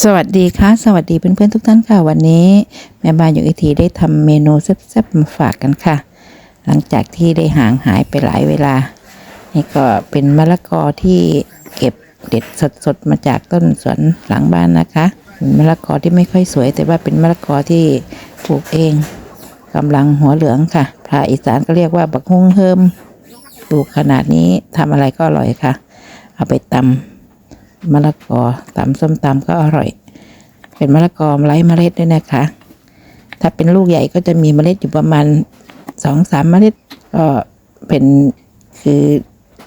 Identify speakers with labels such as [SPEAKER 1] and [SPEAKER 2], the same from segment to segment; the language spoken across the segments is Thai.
[SPEAKER 1] สวัสดีค่ะ สวัสดีเพื่อนๆทุกท่านค่ะ วันนี้ แม่บ้านอยู่อีทีได้ทำเมนูแซ่บๆมาฝากกันค่ะ หลังจากที่ได้ห่างหายไปหลายเวลา นี่ก็เป็นมะละกอที่เก็บเด็ดสดๆมาจากต้นสวนหลังบ้านนะคะมะละกอที่ไม่ค่อยสวย แต่ว่าเป็นมะละกอที่ปลูกเองกำลังหัวเหลืองค่ะภาษาอีสานก็เรียกว่าบักฮุ้งเฮิมปลูกขนาดนี้ทำอะไรก็อร่อยค่ะ เอาไปตำ มะละกอตำส้มตำก็อร่อย เป็นมะละกอไร้เมล็ดด้วยนะคะ ถ้าเป็นลูกใหญ่ก็จะมีเมล็ดอยู่ประมาณสองสามเมล็ดก็เป็นคือ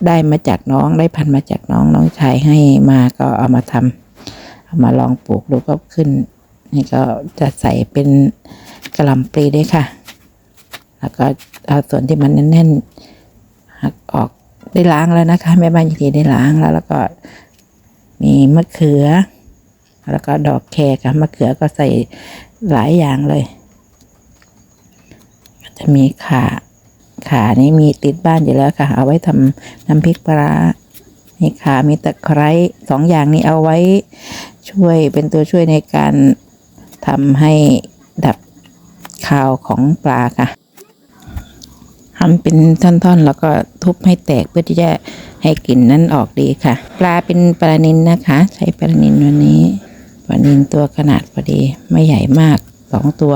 [SPEAKER 1] ได้มาจากน้องได้พันมาจากน้องน้องชายให้มาก็เอามาทำเอามาลองปลูกดูก็ขึ้น นี่ก็จะใส่เป็นกระลำปลีด้วยค่ะ แล้วก็เอาส่วนที่มันแน่นๆหักออกได้ล้างแล้วนะคะแม่บ้านยินดีได้ล้างแล้ว แล้วก็ มีมะเขือ แล้วก็ดอกแครกับมะเขือก็ใส่หลายอย่างเลย จะมีขาขานี่มีติดบ้านอยู่แล้วค่ะ เอาไว้ทำน้ำพริกปลามีขามีตะไคร้สองอย่างนี้เอาไว้ช่วยเป็นตัวช่วยในการทำให้ดับคาวของปลาค่ะ ทำเป็นท่อนๆ แล้วก็ทุบให้แตกเพื่อที่จะให้กลิ่นนั้นออกดีค่ะ ปลาเป็นปลานินนะคะ ใช้ปลานินวันนี้ปลานินตัวขนาดพอดีไม่ใหญ่มากสองตัว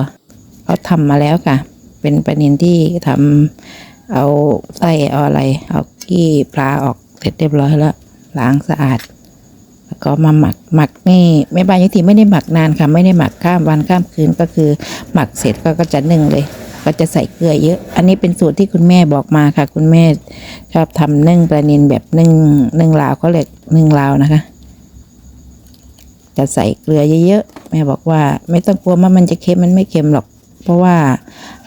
[SPEAKER 1] เขาทำมาแล้วค่ะ เป็นปลานินที่ทำเอาไส้เอาอะไรเอากี้ปลาออกเสร็จเรียบร้อยแล้วล้างสะอาดแล้วก็มาหมักหมักนี่แม่บ้านยุติไม่ได้หมักนานค่ะ ไม่ได้หมักข้ามวันข้ามคืนก็คือ หมักเสร็จก็ก็จะนึ่งเลย ก็จะใส่เกลือเยอะ อันนี้เป็นสูตรที่คุณแม่บอกมาค่ะ คุณแม่ชอบทำนึ่งปลานินแบบนึ่งนึ่งลาวเขาเรียกนึ่งลาวนะคะ จะใส่เกลือเยอะๆแม่บอกว่าไม่ต้องกลัวว่ามันจะเค็มมันไม่เค็มหรอก เพราะว่า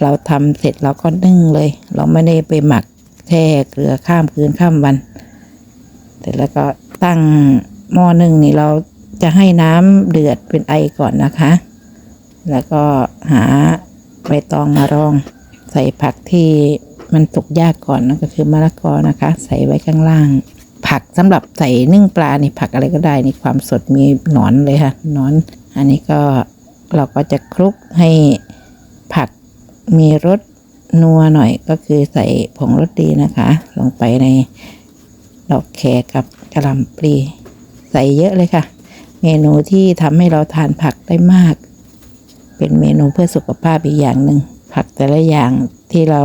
[SPEAKER 1] เราทำเสร็จเราก็นึ่งเลย เราไม่ได้ไปหมักแช่เกลือข้ามคืนข้ามวันเสร็จแล้วก็ตั้งหม้อนึ่งนี่เราจะให้น้ำเดือดเป็นไอก่อนนะคะ แล้วก็หา ใบตองมารอง ใส่ผักที่มันสุกยากก่อนนั่นก็คือมะละกอนะคะ ใส่ไว้ข้างล่าง ผักสำหรับใส่นึ่งปลานี่ผักอะไรก็ได้นี่ความสดมีหนอนเลยค่ะหนอน อันนี้ก็เราก็จะคลุกให้ผักมีรสนัวหน่อยก็คือใส่ผงรสดีนะคะ ลงไปในดอกแครกับกระหล่ำปลี ใส่เยอะเลยค่ะ เมนูที่ทำให้เราทานผักได้มาก เป็นเมนูเพื่อสุขภาพอีกอย่างหนึ่งผักแต่ละอย่างที่เรา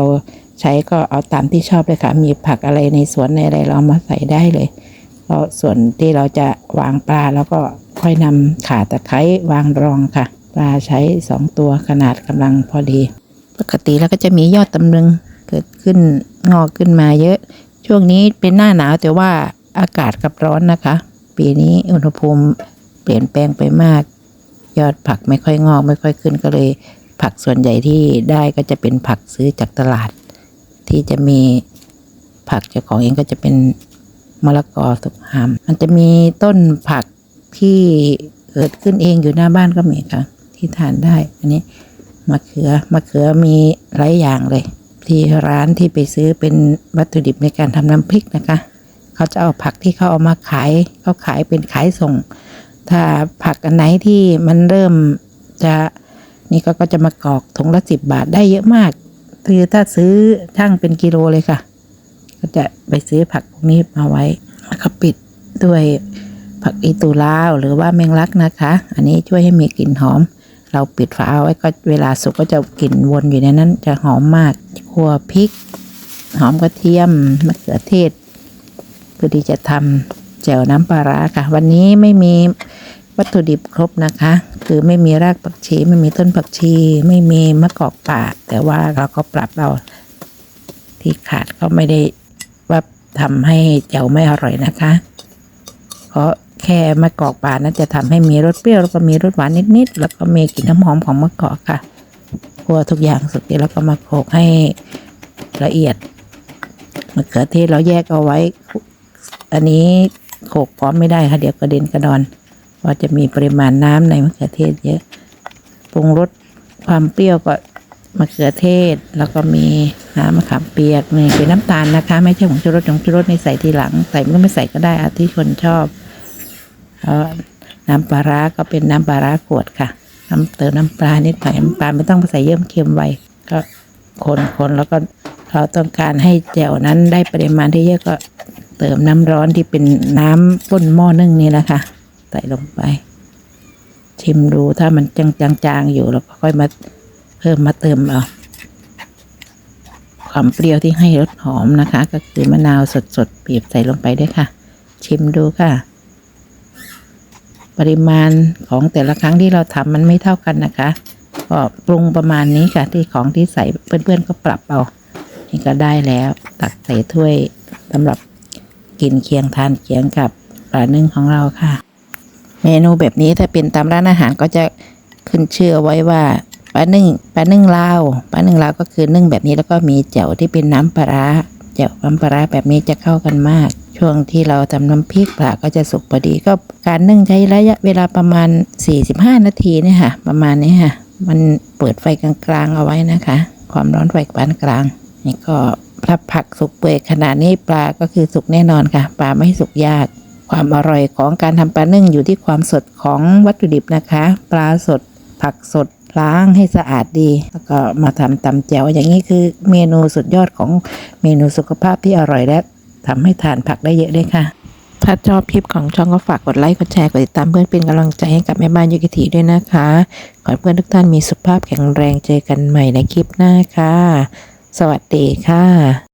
[SPEAKER 1] ใช้ก็เอาตามที่ชอบเลยค่ะ มีผักอะไรในสวนในอะไรเรามาใส่ได้เลยเพราะส่วนที่เราจะวางปลาแล้วก็ค่อยนำข่าตะไคร้วางรองค่ะ ปลาใช้สองตัวขนาดกำลังพอดี ปกติแล้วก็จะมียอดตำลึงเกิดขึ้นงอกขึ้นมาเยอะ ช่วงนี้เป็นหน้าหนาวแต่ว่าอากาศกับร้อนนะคะ ปีนี้อุณหภูมิเปลี่ยนแปลงไปมาก ยอดผักไม่ค่อยงอกไม่ค่อยขึ้นก็เลย ผักส่วนใหญ่ที่ได้ก็จะเป็นผักซื้อจากตลาด ที่จะมีผักเจ้าของเองก็จะเป็นมะละกอสุกหามมันจะมีต้นผักที่เกิดขึ้นเองอยู่หน้าบ้านก็มีค่ะ ที่ทานได้ อันนี้มะเขือมะเขือมีหลายอย่างเลย ที่ร้านที่ไปซื้อเป็นวัตถุดิบในการทำน้ำพริกนะคะ เขาจะเอาผักที่เขาเอามาขายเขาขายเป็นขายส่ง ถ้าผักอันไหนที่มันเริ่มจะนี่ก็ก็จะมากรอกถุงละสิบบาทได้เยอะมาก คือถ้าซื้อช่างเป็นกิโลเลยค่ะ ก็จะไปซื้อผักพวกนี้มาไว้แล้วก็ปิดด้วยผักอีตูลาวหรือว่าแมงลักนะคะ อันนี้ช่วยให้มีกลิ่นหอม เราปิดฝาเอาไว้ก็เวลาสุกก็จะกลิ่นวนอยู่ในนั้น จะหอมมากขั่วพริก หอมกระเทียมมะเขือเทศเพื่อที่จะทำแจ่วน้ำปลาร้าค่ะ วันนี้ไม่มี วัตถุดิบครบนะคะ คือไม่มีรากผักชี ไม่มีต้นผักชี ไม่มีมะกอกป่า แต่ว่าเราก็ปรับเราที่ขาดก็ไม่ได้ว่าทำให้แจ่วไม่อร่อยนะคะ เพราะแค่มะกอกป่านั้นจะทำให้มีรสเปรี้ยวแล้วก็มีรสหวานนิดๆแล้วก็มีกลิ่นน้ำหอมของมะกอกค่ะคั่วทุกอย่างสุกแล้วก็มาโขลกให้ละเอียดมะเขือเทศเราแยกเอาไว้ อันนี้โขลกพร้อมไม่ได้ค่ะเดี๋ยวกระเด็นกระดอน เพราจะมีปริมาณน้ำในมะเขือเทศเยอะปรุงรสความเปรี้ยวก็มะเขือเทศ แล้วก็มีน้ำมะขามเปียกมีเป็นน้ำตาลนะคะ ไม่ใช่ผงชูรสผงชูรสในใส่ทีหลัง ใส่ไม่ไม่ใส่ก็ได้อาที่คนชอบน้ำปลาร้าก็เป็นน้ำปลาร้าขวดค่ะน้ำเติมน้ำปลานิดหน่อยน้ำปลาไม่ต้องไปใส่เยิ่มเค็มไว้ก็คนคนแล้วก็เราต้องการให้แจ่วนั้นได้ปริมาณที่เยอะก็เติมน้ำร้อนที่เป็นน้ำก้นหม้อนึ่งนี่แหละค่ะ ใส่ลงไป ชิมดูถ้ามันจางๆอยู่เราก็ค่อยมาเพิ่มมาเติมเอาความเปรี้ยวที่ให้รสหอมนะคะ ก็คือมะนาวสดๆบีบใส่ลงไปด้วยค่ะ ชิมดูค่ะ ปริมาณของแต่ละครั้งที่เราทำมันไม่เท่ากันนะคะก็ปรุงประมาณนี้ค่ะ ที่ของที่ใส่เพื่อนๆก็ปรับเอานี่ก็ได้แล้ว ตักใส่ถ้วยสำหรับกินเคียงทานเคียงกับปลานึ่งของเราค่ะ เมนูแบบนี้ถ้าเป็นตามร้านอาหารก็จะขึ้นชื่อไว้ว่าปลานึ่งปลานึ่งลาวปลานึ่งลาวก็คือนึ่งแบบนี้แล้วก็มีแจ่วที่เป็นน้ำปลาแจ่วน้ำปลาแบบนี้จะเข้ากันมาก ช่วงที่เราทำน้ำพริกปลาก็จะสุกพอดีก็การนึ่งใช้ระยะเวลาประมาณ 45 นาทีเนี่ยค่ะ ประมาณนี้ค่ะ มันเปิดไฟกลางๆเอาไว้นะคะ ความร้อนไฟปานกลางนี่ก็ถ้าผักสุกเปื่อยขนาดนี้ปลาก็คือสุกแน่นอนค่ะ ปลาไม่สุกยาก ความอร่อยของการทำปลานึ่งอยู่ที่ความสดของวัตถุดิบนะคะ ปลาสด ผักสดล้างให้สะอาดดี แล้วก็มาทำตำแจ่วอย่างนี้คือเมนูสุดยอดของเมนูสุขภาพที่อร่อยและทำให้ทานผักได้เยอะด้วยค่ะ ถ้าชอบคลิปของช่องก็ฝากกดไลค์กดแชร์กดติดตามเพื่อนเป็นกำลังใจให้กับแม่บ้านยุกิธีด้วยนะคะขอให้เพื่อนทุกท่านมีสุขภาพแข็งแรงเจอกันใหม่ในคลิปหน้าค่ะ สวัสดีค่ะ